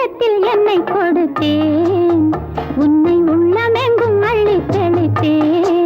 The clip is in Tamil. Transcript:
உள்ளத்தில் என்னை கொடுத்தேன். உன்னை உள்ளமெங்கும் அள்ளி தெளித்தேன்.